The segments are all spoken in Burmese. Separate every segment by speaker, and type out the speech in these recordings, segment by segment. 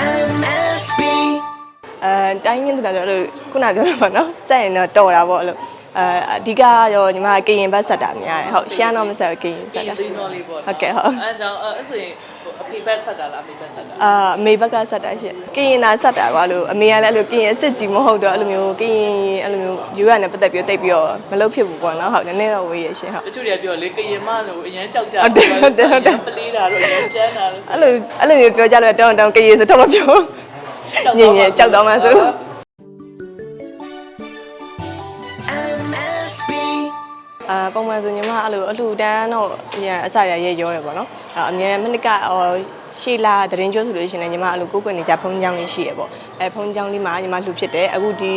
Speaker 1: MSB
Speaker 2: အဲတိုင်းရင်းတယ်ဆိုတော့ခုနပြောတာပေါ့နော်စက်ရင်တော့တော်တာပေါ့အဲ့လို အဲအဓိကရောညီမကရင်ဘတ်ဆက်တာများတယ်ဟုတ်ရှမ်းတော့မဆက်ဘူးကရင်ဆက်တာ
Speaker 3: တင်းတော်လေးပေါ့
Speaker 2: ဟုတ်ကဲ့ဟုတ်
Speaker 3: အဲကြောင့်အဲ့ဆိုရင်အဖေဘက်ဆက်တာလားအဖေဘက်ဆက်တာ
Speaker 2: အာအမေဘက်ကဆက်တာရှင့်ကရင်သာဆက်တာကွာလို့အမေကလည်းအဲ့လိုကရင်အစ်စ်ကြီးမဟုတ်တော့အဲ့လိုမျိုးကရင်အဲ့လိုမျိုးယူရနဲ့ပတ်သက်ပြီးတိတ်ပြီးတော့မလုပ်ဖြစ်ဘူးပေါ့နော်ဟုတ်နည်းနည်းတော့ဝေးရရှင့်ဟုတ်
Speaker 3: တချို့တွေကပြောလေကရင်မလို့အရင်ကြောက်ကြ
Speaker 2: ဟုတ်တယ်ဟုတ်တယ်ဟုတ်တယ်
Speaker 3: ပလေးတာတော့အရင်ကျန်းတာလို့
Speaker 2: အဲ့လိုအဲ့လိုမျိုးပြောကြလို့တောင်းတောင်းကရင်ဆိုတော့မပြောညင်ညင်ကြောက်တော့မှဆိုလို့ အာပုံမှန်ဆိုညီမအဲ့လိုအလှူတန်းတော့အရင်အစရရဲရောရပေါ့နော်အဲ့အမြဲတမ်းမနစ်ကဟိုရှေ့လာတရင်ကျိုးဆိုလို့ရှိရင်လည်းညီမအဲ့လိုကိုယ်ကွယ်နေကြဖုန်းကြောင်းလေးရှိရပေါ့အဲဖုန်းကြောင်းလေးမှာညီမလှူဖြစ်တယ်အခုဒီ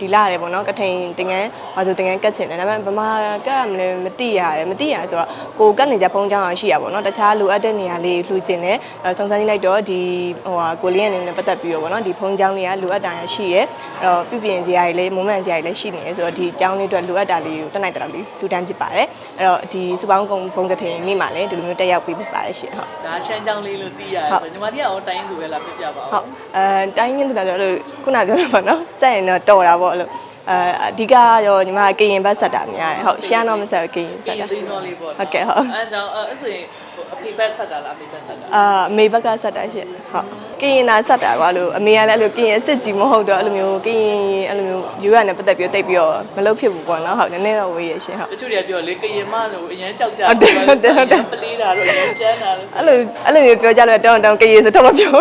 Speaker 2: ဒီလာရတယ်ပေါ့နော်ကထိန်တင်ငန်းဘာဆိုတင်ငန်းကတ်ချင်တယ်ဒါပေမဲ့ဗမာကတ်ရမလဲမသိရတယ်မသိရဆိုတော့ကိုကတ်နေကြဖုန်းကြောင်းအောင်ရှိရပေါ့နော်တခြားလိုအပ်တဲ့နေရာလေးလှူချင်တယ်အဲစုံစမ်းကြည့်လိုက်တော့ဒီဟိုဟာကိုလေးအနေနဲ့ပတ်သက်ပြီးတော့ပေါ့နော်ဒီဖုန်းကြောင်းလေးကလိုအပ်တာရရှိရဲအဲ့တော့ပြုပြင်စရာတွေလည်းမုံမှန်စရာတွေလည်းရှိနေတယ်ဆိုတော့ဒီကြောင်းလေးအတွက်လိုအပ်တာလေးကိုတက်နိုင်တယ်လို့လူတန်းဖြစ်ပါတယ်အဲ့တော့ဒီစပောင်းကုံဘုံကထိန်နေ့မှာလည်းဒီလိုမျိုးတက်ရောက်ပြီးဖြစ်ပါတယ်ရှင်ဟုတ်
Speaker 3: ဒါရှမ်းကြောင်းလေးလို့သိရတယ်ဆိုညီမတို့ရောတိုင်းသူပဲလားပြပြပါဦး
Speaker 2: ဟုတ်အဲတိုင်းရင်းတယ်ဆိုတော့ခုနပြောတာပေါ့နော်စက်ရင်တော့တော်တာပေါ့အဲ့လိုအဲအဓိကရောညီမကရင်ဘတ်ဆက်တာများတယ်ဟုတ်ရှမ်းတော့မဆက်ဘူးကရင်ဆက်တာ
Speaker 3: တင်းတော်လေးပေါ့
Speaker 2: ဟုတ်ကဲ့ဟုတ်
Speaker 3: အဲကြောင့်အဲ့ဆိုရင်အဖေဘက်ဆက်တာလားအဖေဘက်ဆက်တာ
Speaker 2: အာအမေဘက်ကဆက်တာရှင်ဟုတ်ကရင်သာဆက်တာကွာလို့အမေကလည်းအဲ့လိုကရင်အစ်စ်ကြီးမဟုတ်တော့အဲ့လိုမျိုးကရင်အဲ့လိုမျိုးယူရနဲ့ပတ်သက်ပြီးတိတ်ပြီးတော့မလုပ်ဖြစ်ဘူးပေါ့နော်ဟုတ်နည်းနည်းတော့ဝေးရရှင်ဟုတ်
Speaker 3: တချို့တွေကပြောလေကရင်မလို့အရင်ကြောက်ကြ
Speaker 2: ဟုတ်တယ်ဟုတ်တယ်ဟုတ်တယ်
Speaker 3: ပလေးတာတော့အရင်ကျန်းတာလို့
Speaker 2: အဲ့လိုအဲ့လိုမျိုးပြောကြလို့တောင်းတောင်းကရင်ဆိုတော့မပြော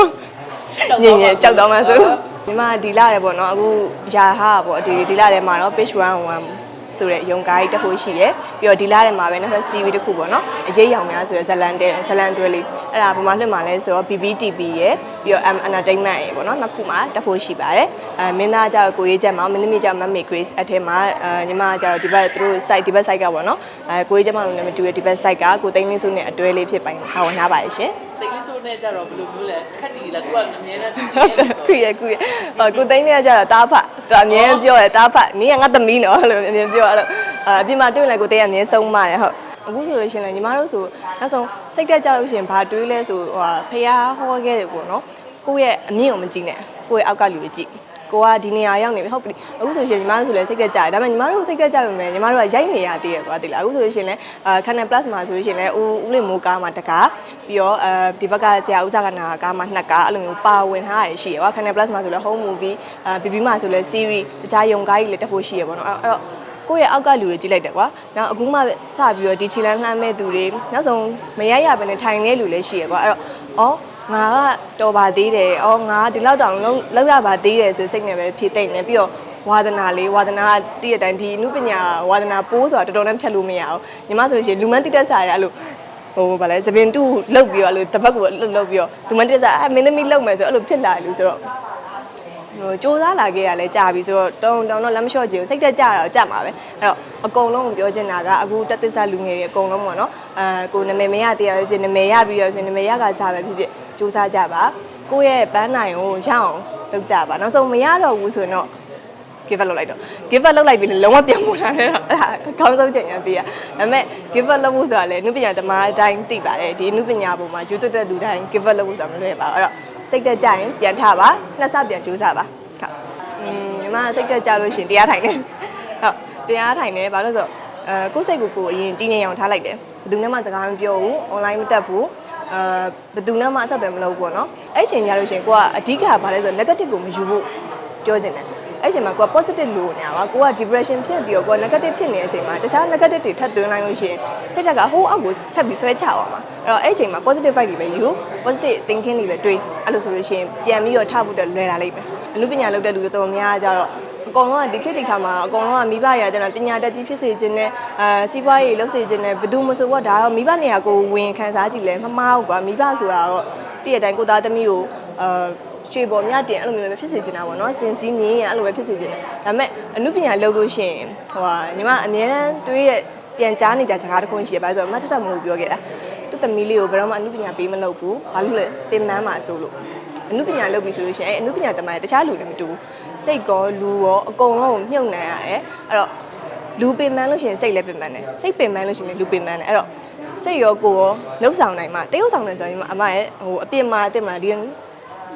Speaker 2: ညင်ညင်ကြောက်တော့မှဆိုလို့ ညီမဒီလာရပေါ့နော်အခုယာဟာပေါ့ဒီဒီလာထဲမှာတော့ page 101ဆိုတဲ့ရုံကားကြီးတက်ဖို့ရှိတယ်ပြီးတော့ဒီလာထဲမှာပဲနောက်ထပ် CV တစ်ခုပေါ့နော်အရေးရောင်များဆိုတဲ့ဇလန်တဲ့ဇလန်တွဲလေးအဲ့ဒါပုံမှန်လွှင့်မှာလဲဆိုတော့ BBTV ရယ်ပြီးတော့ M Entertainment ရယ်ပေါ့နော်နှစ်ခုမှာတက်ဖို့ရှိပါတယ်အဲမင်းသားကျတော့ကိုရေးချက်မှာမင်းသမီးကျတော့မမေ Grace အထဲမှာအဲညီမကျတော့ဒီဘက်သူတို့ site ဒီဘက် site ကပေါ့နော်အဲကိုရေးချက်မှာလို့လည်းမတူရဒီဘက် site ကကိုသိန်းလေးစုနဲ့အတွဲလေးဖြစ်ပိုင်းဟာဝန်ထားပါတယ်ရှင်
Speaker 3: တိတ်လေးစိုးနဲ့ကြတော့ဘယ်လိုမျိုးလဲခက်တီလားသူကအမြဲတမ်း
Speaker 2: ဟုတ်တယ်ခုရခုရဟောကိုသိန်းလေးကကြတော့တားဖတ်သူအမြဲပြောတယ်တားဖတ်နင်းကငါသမီးနော်အဲ့လိုအမြဲပြောအဲ့လိုအအပြင်မှာတွေ့လိုက်ကိုသိန်းကအမြဲဆုံးမတယ်ဟုတ်အခုဆိုလို့ရှိရင်လည်းညီမတို့ဆိုနောက်ဆုံးစိတ်တက်ကြလို့ရှိရင်ဘာတွေးလဲဆိုဟိုဟာဖះဟောခဲ့တယ်ပေါ့နော်ကိုယ့်ရဲ့အမြင့်ကိုမကြည့်နဲ့ကိုယ့်ရဲ့အောက်ကလူကိုကြည့် ကိုကဒီနေရာရောက်နေပြီဟုတ်ပြီအခုဆိုရှင်ညီမတို့ဆိုလည်းစိတ်တက်ကြတယ်ဒါပေမဲ့ညီမတို့စိတ်တက်ကြပြီမယ်ညီမတို့ကရိုက်နေရသေးတယ်ကွာတိလားအခုဆိုရှင်လည်းအာ Canon Plus မှာဆိုရှင်လည်းဦးဦးလေးမိုးကားမှာတကားပြီးတော့အဲဒီဘက်ကဆရာဦးစာကနာကားမှာနှစ်ကားအဲ့လိုမျိုးပါဝင်ထားရရှိရကွာ Canon Plus မှာဆိုလည်း home movie အာ BB မှာဆိုလည်း series တခြားယုံကားကြီးလည်းတက်ဖို့ရှိရပေါ့နော်အဲ့တော့ကိုယ့်ရဲ့အောက်ကလူကိုကြည့်လိုက်တယ်ကွာနောက်အခုမှစပြီးတော့ဒီခြေလမ်းလှမ်းမဲ့သူတွေနောက်ဆုံးမရရဘဲနဲ့ထိုင်နေလူလည်းရှိရကွာအဲ့တော့ဩ ငါကတော်ပါသေးတယ်။အော်ငါဒီလောက်တောင်လုံးလောက်ရပါသေးတယ်ဆိုစိတ်နဲ့ပဲဖြည့်သိမ့်နေပြီးတော့ဝါသနာလေးဝါသနာကတည့်တဲ့အတိုင်းဒီအမှုပညာဝါသနာပိုးဆိုတာတော်တော်နဲ့ဖြတ်လို့မရအောင်ညီမဆိုလို့ရှိရင်လူမန်းတိတက်စားရအဲ့လိုဟိုဗာလဲသပင်တူလှုပ်ပြီးတော့အဲ့လိုတပတ်ကိုလှုပ်လှုပ်ပြီးတော့လူမန်းတိတက်စားအဲမင်းသမီးလှုပ်မယ်ဆိုအဲ့လိုဖြစ်လာတယ်လို့ဆိုတော့ဟိုစူးစမ်းလာခဲ့ရလဲကြာပြီဆိုတော့တောင်းတောင်းတော့လက်မလျှော့ချင်ဘူးစိတ်တက်ကြတော့ကြမှာပဲအဲ့တော့အကုန်လုံးကိုပြောချင်တာကအခုတက်သစ္စာလူငယ်တွေအကုန်လုံးပေါ့နော်အဲကိုနာမည်မရတရားပဲဖြစ်နာမည်ရပြီးတော့ဖြစ်နာမည်ရကစားပဲဖြစ်ဖြစ် စူးစမ်းကြပါကိုယ့်ရဲ့ပန်းနိုင်ကိုရအောင်လုပ်ကြပါနောက်ဆုံးမရတော့ဘူးဆိုရင်တော့ give up လုပ်လိုက်တော့ give up လုပ်လိုက်ပြီးလုံးဝပြန်ပေါ်လာတယ်တော့အဲ့ဒါအကောင်းဆုံးချိန်ရပေးရဒါပေမဲ့ give up လုပ်ဖို့ဆိုတာလေနုပညာသမားအတိုင်းသိပါတယ်ဒီနုပညာပုံမှာယူသွတ်တဲ့လူတိုင်း give up လုပ်ဖို့ဆိုတာမလွယ်ပါဘူးအဲ့တော့စိတ်တက်ကြရင်ပြန်ထပါနှစ်ဆပြန်ကြိုးစားပါဟုတ်อืมညီမကစိတ်တက်ကြလို့ရှရင်တရားထိုင်နေဟုတ်တရားထိုင်နေဘာလို့လဲဆိုတော့အဲကိုယ့်စိတ်ကိုကိုယ်အရင်တင်းနေအောင်ထားလိုက်တယ်ဘယ်သူနဲ့မှစကားမပြောဘူး online မတက်ဘူး အဲဘယ်သူနဲ့မှအဆက်အသွယ်မလုပ်ဘူးပေါ့နော်အဲ့ချိန်ကြလို့ရှရင်ကိုကအဓိကဘာလဲဆိုတော့ negative ကိုမယူဖို့ပြောချင်တယ်အဲ့ချိန်မှာကိုက positive လို့နေတာပါကိုက depression ဖြစ်ပြီးတော့ကိုက negative ဖြစ်နေတဲ့အချိန်မှာတခြား negative တွေထပ်သွင်းလိုက်လို့ရှိရင်စိတ်ဓာတ်ကဟိုးအောက်ကိုထပ်ပြီးဆွဲချအောင်ပါအဲ့တော့အဲ့ချိန်မှာ positive vibe တွေပဲယူ positive thinking တွေပဲတွေးအဲ့လိုဆိုလို့ရှိရင်ပြန်ပြီးတော့ထဖို့တော့လွယ်လာလိမ့်မယ်အမှုပညာလုပ်တဲ့လူတွေတော်တော်များကြတော့ အကုန်လုံးကဒီခေတ်ဒီခါမှာအကုန်လုံးကမိဘရာကျတော့ပညာတတ်ကြီးဖြစ်စေခြင်းနဲ့အဲစီးပွားရေးလုပ်စေခြင်းနဲ့ဘယ်သူမှမဆိုတော့ဒါတော့မိဘနေရာကိုဝင်ခံစားကြည့်လဲမမားဘူးကွာမိဘဆိုတာတော့တည့်ရတိုင်းကိုသားသမီးကိုအာရွှေပေါ်မြတင်အဲ့လိုမျိုးပဲဖြစ်စေချင်တာပေါ့နော်စင်စည်းမြင်းရအဲ့လိုပဲဖြစ်စေချင်တယ်ဒါပေမဲ့အမှုပညာလုပ်လို့ရှိရင်ဟိုဟာညီမအများတန်းတွေးတဲ့ပြန်ကြားနေကြစကားတစ်ခုရှိရပါဆိုတော့မတ်ထထမဟုတ်ပြောခဲ့တာသူ့သမီးလေးကိုဘယ်တော့မှအမှုပညာပေးမလုပ်ဘူးဘာလို့လဲပင်မန်းမှာဆိုလို့အမှုပညာလုပ်ပြီဆိုလို့ရှိရင်အဲ့အမှုပညာတမန်တခြားလူတွေမတူဘူး စိတ်ကောလူရောအကုန်လုံးကိုမြုပ်နှံရတယ်အဲ့တော့လူပင်မန်းလို့ရှိရင်စိတ်လည်းပင်မန်းတယ်စိတ်ပင်မန်းလို့ရှိရင်လူပင်မန်းတယ်အဲ့တော့စိတ်ရောကိုယ်ရောလှုပ်ဆောင်နိုင်မှတရုပ်ဆောင်တယ်ဆိုရင်အမရဲ့ဟိုအပြင်မှာတင်မှာဒီ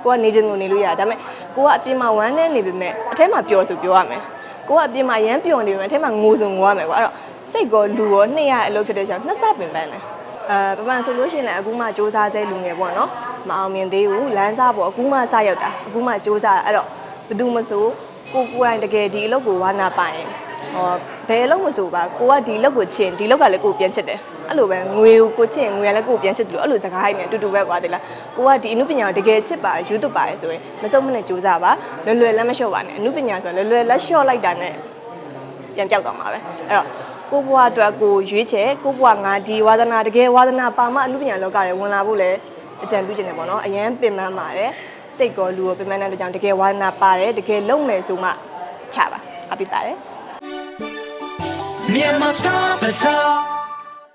Speaker 2: ကိုကနေချင်လို့နေလို့ရတယ်ဒါပေမဲ့ကိုကအပြင်မှာဝမ်းနဲ့နေပေမဲ့အထက်မှာပျော်ဆိုပြောရမယ်ကိုကအပြင်မှာရမ်းပျော်နေပေမဲ့အထက်မှာငိုဆိုငိုရမယ်ကွာအဲ့တော့စိတ်ကောလူရောနှစ်ရအလုပ်ဖြစ်တဲ့ကြောင့်နှစ်ဆပင်ပန်းတယ်အဲပပန်ဆိုလို့ရှိရင်လည်းအခုမှစူးစမ်းဆဲလူငယ်ပေါ့နော်မအောင်မြင်သေးဘူးလမ်းစားပေါ့အခုမှစရောက်တာအခုမှစူးစမ်းအဲ့တော့ ဘယ်သူမဆိုကိုကိုယ်တိုင်တကယ်ဒီအလုပ်ကိုဝါနာပိုင်ဟောဘယ်အလုပ်မဆိုပါကိုကဒီအလုပ်ကိုချင်ဒီအလုပ်ကလည်းကိုယ်ပြန်ချစ်တယ်အဲ့လိုပဲငွေကိုကိုချစ်ရင်ငွေကလည်းကိုယ်ပြန်ချစ်တယ်လို့အဲ့လိုစကားနဲ့အတူတူပဲကွာတိလားကိုကဒီအမှုပညာကိုတကယ်ချစ်ပါယူသွပါရဲဆိုရင်မစုံမနဲ့စူးစမ်းပါလွယ်လွယ်လက်မလျှော့ပါနဲ့အမှုပညာဆိုလွယ်လွယ်လက်လျှော့လိုက်တာနဲ့ပြန်ပြောက်သွားမှာပဲအဲ့တော့ကိုဘွားအတွက်ကိုရွေးချယ်ကိုဘွားငါဒီဝါသနာတကယ်ဝါသနာပါမအမှုပညာလောကတွေဝင်လာဖို့လည်းအကြံပြုချင်တယ်ပေါ့နော်အရန်ပင်ပန်းပါတယ် စိတ်ကောလူရောပင်ပန်းတဲ့ကြောင့်တကယ်ဝါသနာပါတယ်တကယ်လုံမယ်ဆိုမှချပါအပိပါတယ်
Speaker 1: Myanmar Star Bazaar.